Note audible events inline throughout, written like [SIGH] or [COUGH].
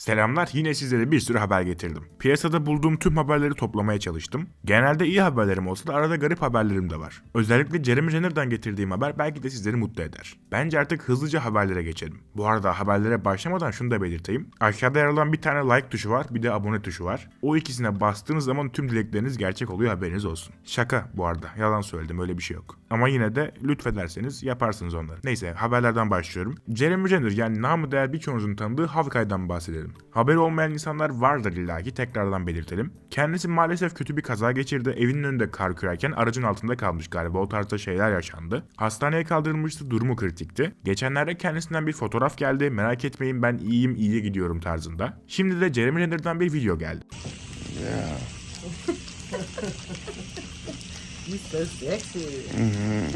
Selamlar yine sizlere bir sürü haber getirdim. Piyasada bulduğum tüm haberleri toplamaya çalıştım. Genelde iyi haberlerim olsa da arada garip haberlerim de var. Özellikle Jeremy Renner'dan getirdiğim haber belki de sizleri mutlu eder. Bence artık hızlıca haberlere geçelim. Bu arada haberlere başlamadan şunu da belirteyim. Aşağıda yer alan bir tane like tuşu var bir de abone tuşu var. O ikisine bastığınız zaman tüm dilekleriniz gerçek oluyor haberiniz olsun. Şaka bu arada yalan söyledim öyle bir şey yok. Ama yine de lütfederseniz yaparsınız onları. Neyse haberlerden başlıyorum. Jeremy Renner yani namı değer birçoğunuzun tanıdığı Hawkeye'dan bahsedelim. Haberi olmayan insanlar vardır illaki tekrardan belirtelim. Kendisi maalesef kötü bir kaza geçirdi. Evinin önünde kar kürerken aracın altında kalmış galiba. O tarzda şeyler yaşandı. Hastaneye kaldırılmıştı. Durumu kritikti. Geçenlerde kendisinden bir fotoğraf geldi. Merak etmeyin ben iyiyim iyiye gidiyorum tarzında. Şimdi de Jeremy Renner'dan bir video geldi. Yeah. [LAUGHS] He's so sexy. Hey.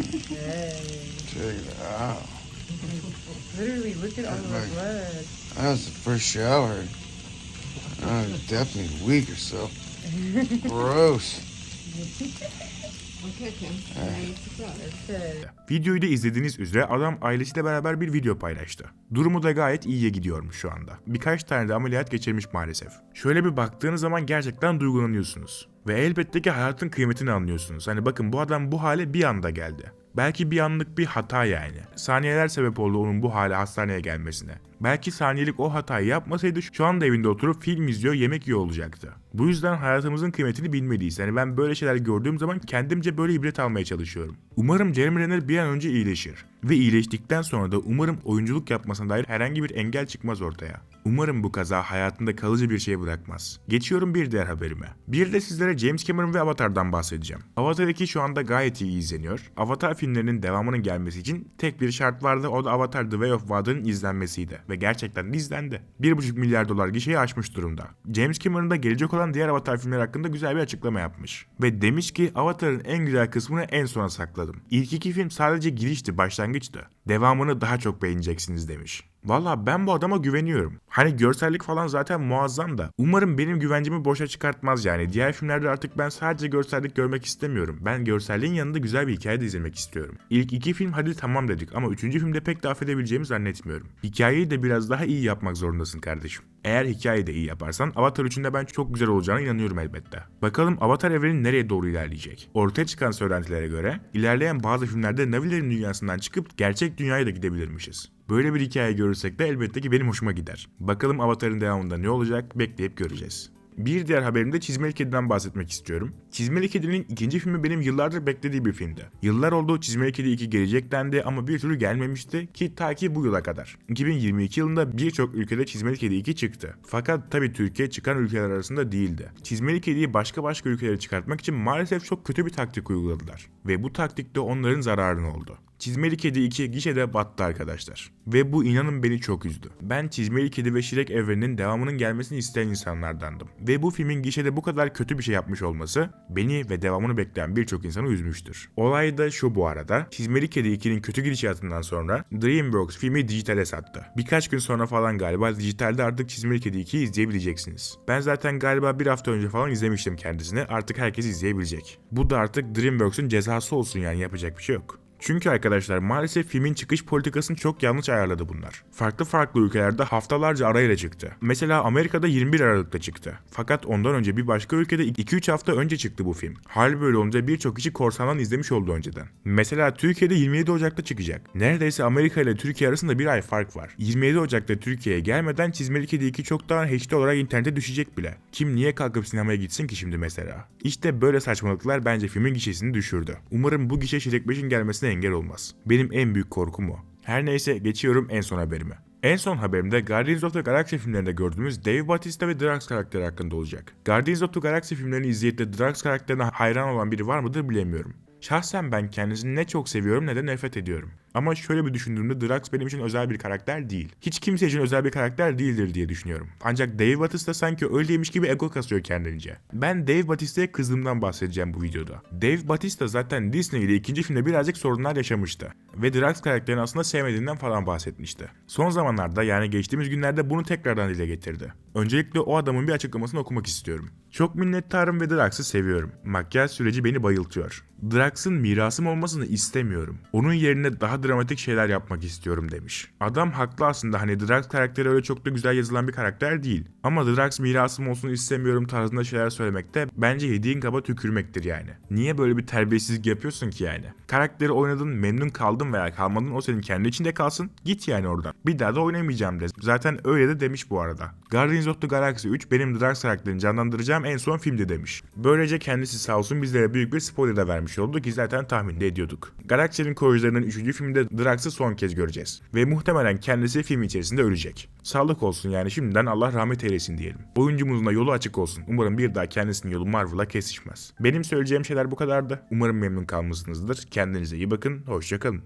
Check it out. Literally, look at all the blood. That was the first shower. I was definitely a week or so. [LAUGHS] Gross. Videoyu da izlediğiniz üzere adam ailesiyle beraber bir video paylaştı. Durumu da gayet iyiye gidiyormuş şu anda. Birkaç tane de ameliyat geçirmiş maalesef. Şöyle bir baktığınız zaman gerçekten duygulanıyorsunuz. Ve elbette ki hayatın kıymetini anlıyorsunuz. Hani bakın bu adam bu hale bir anda geldi. Belki bir anlık bir hata yani. Saniyeler sebep oldu onun bu hale hastaneye gelmesine. Belki saniyelik o hatayı yapmasaydı şu anda evinde oturup film izliyor, yemek yiyor olacaktı. Bu yüzden hayatımızın kıymetini bilmeliyiz. Yani ben böyle şeyler gördüğüm zaman kendimce böyle ibret almaya çalışıyorum. Umarım Jeremy Renner bir an önce iyileşir. Ve iyileştikten sonra da umarım oyunculuk yapmasına dair herhangi bir engel çıkmaz ortaya. Umarım bu kaza hayatında kalıcı bir şey bırakmaz. Geçiyorum bir diğer haberime. Bir de sizlere James Cameron ve Avatar'dan bahsedeceğim. Avatar 2 şu anda gayet iyi izleniyor. Avatar filmlerinin devamının gelmesi için tek bir şart vardı o da Avatar The Way of Water'ın izlenmesiydi. Ve gerçekten de izlendi. 1,5 milyar dolar gişeyi aşmış durumda. James Cameron da gelecek olan diğer Avatar filmleri hakkında güzel bir açıklama yapmış. Ve demiş ki Avatar'ın en güzel kısmını en sona sakladım. İlk iki film sadece girişti, başlangıçtı. Devamını daha çok beğeneceksiniz demiş. Valla ben bu adama güveniyorum. Hani görsellik falan zaten muazzam da. Umarım benim güvencimi boşa çıkartmaz yani. Diğer filmlerde artık ben sadece görsellik görmek istemiyorum. Ben görselliğin yanında güzel bir hikaye de izlemek istiyorum. İlk iki film hadi tamam dedik ama üçüncü filmde pek de affedebileceğimi zannetmiyorum. Hikayeyi de biraz daha iyi yapmak zorundasın kardeşim. Eğer hikayeyi de iyi yaparsan Avatar 3'ünde ben çok güzel olacağına inanıyorum elbette. Bakalım Avatar evreni nereye doğru ilerleyecek? Ortaya çıkan söylentilere göre ilerleyen bazı filmlerde Navilerin dünyasından çıkıp gerçek dünyaya da gidebilirmişiz. Böyle bir hikaye görürsek de elbette ki benim hoşuma gider. Bakalım Avatar'ın devamında ne olacak bekleyip göreceğiz. Bir diğer haberimde Çizmeli Kedi'den bahsetmek istiyorum. Çizmeli Kedi'nin ikinci filmi benim yıllardır beklediği bir filmdi. Yıllar oldu Çizmeli Kedi 2 gelecek dendi ama bir türlü gelmemişti ki ta ki bu yıla kadar. 2022 yılında birçok ülkede Çizmeli Kedi 2 çıktı. Fakat tabi Türkiye çıkan ülkeler arasında değildi. Çizmeli Kedi'yi başka başka ülkelere çıkartmak için maalesef çok kötü bir taktik uyguladılar. Ve bu taktik de onların zararına oldu. Çizmeli Kedi 2 gişede battı arkadaşlar. Ve bu inanın beni çok üzdü. Ben Çizmeli Kedi ve Şirek evreninin devamının gelmesini isteyen insanlardandım. Ve bu filmin gişede bu kadar kötü bir şey yapmış olması beni ve devamını bekleyen birçok insanı üzmüştür. Olay da şu bu arada. Çizmeli Kedi 2'nin kötü gidişatından sonra DreamWorks filmi dijitale sattı. Birkaç gün sonra falan galiba dijitalde artık Çizmeli Kedi 2'yi izleyebileceksiniz. Ben zaten galiba bir hafta önce falan izlemiştim kendisini. Artık herkes izleyebilecek. Bu da artık DreamWorks'un cezası olsun yani yapacak bir şey yok. Çünkü arkadaşlar maalesef filmin çıkış politikasını çok yanlış ayarladı bunlar. Farklı farklı ülkelerde haftalarca arayla çıktı. Mesela Amerika'da 21 Aralık'ta çıktı. Fakat ondan önce bir başka ülkede 2-3 hafta önce çıktı bu film. Hal böyle olunca birçok kişi korsandan izlemiş oldu önceden. Mesela Türkiye'de 27 Ocak'ta çıkacak. Neredeyse Amerika ile Türkiye arasında bir ay fark var. 27 Ocak'ta Türkiye'ye gelmeden Çizmeli Kedi 2 çoktan HD olarak internete düşecek bile. Kim niye kalkıp sinemaya gitsin ki şimdi mesela? İşte böyle saçmalıklar bence filmin gişesini düşürdü. Umarım bu gişe Şirek 5'in gelmesine engel olmaz. Benim en büyük korkum o. Her neyse geçiyorum en son haberime. En son haberimde Guardians of the Galaxy filmlerinde gördüğümüz Dave Bautista ve Drax karakteri hakkında olacak. Guardians of the Galaxy filmlerini izleyip de Drax karakterine hayran olan biri var mıdır bilemiyorum. Şahsen ben kendisini ne çok seviyorum ne de nefret ediyorum. Ama şöyle bir düşündüğümde Drax benim için özel bir karakter değil. Hiç kimse için özel bir karakter değildir diye düşünüyorum. Ancak Dave Bautista sanki öyleymiş gibi ego kasıyor kendince. Ben Dave Bautista'ya kızdığımdan bahsedeceğim bu videoda. Dave Bautista zaten Disney ile ikinci filmde birazcık sorunlar yaşamıştı. Ve Drax karakterini aslında sevmediğinden falan bahsetmişti. Son zamanlarda yani geçtiğimiz günlerde bunu tekrardan dile getirdi. Öncelikle o adamın bir açıklamasını okumak istiyorum. Çok minnettarım ve Drax'ı seviyorum. Makyaj süreci beni bayıltıyor. Drax'ın mirasım olmasını istemiyorum. Onun yerine daha dramatik şeyler yapmak istiyorum demiş. Adam haklı aslında hani Drax karakteri öyle çok da güzel yazılan bir karakter değil. Ama Drax mirasım olsun istemiyorum tarzında şeyler söylemekte bence yediğin kaba tükürmektir yani. Niye böyle bir terbiyesizlik yapıyorsun ki yani? Karakteri oynadın memnun kaldın veya kalmadın o senin kendi içinde kalsın git yani oradan. Bir daha da oynamayacağım de. Zaten öyle de demiş bu arada. Guardians of the Galaxy 3 benim Drax karakterini canlandıracağım en son filmdi demiş. Böylece kendisi sağ olsun bizlere büyük bir spoiler da vermiş oldu ki zaten tahmin de ediyorduk. Galaksinin koruyucularının 3. filminde Drax'ı son kez göreceğiz. Ve muhtemelen kendisi film içerisinde ölecek. Sağlık olsun yani şimdiden Allah rahmet eylesin diyelim. Oyuncumuzun da yolu açık olsun. Umarım bir daha kendisinin yolu Marvel'a kesişmez. Benim söyleyeceğim şeyler bu kadardı. Umarım memnun kalmışsınızdır. Kendinize iyi bakın. Hoşçakalın.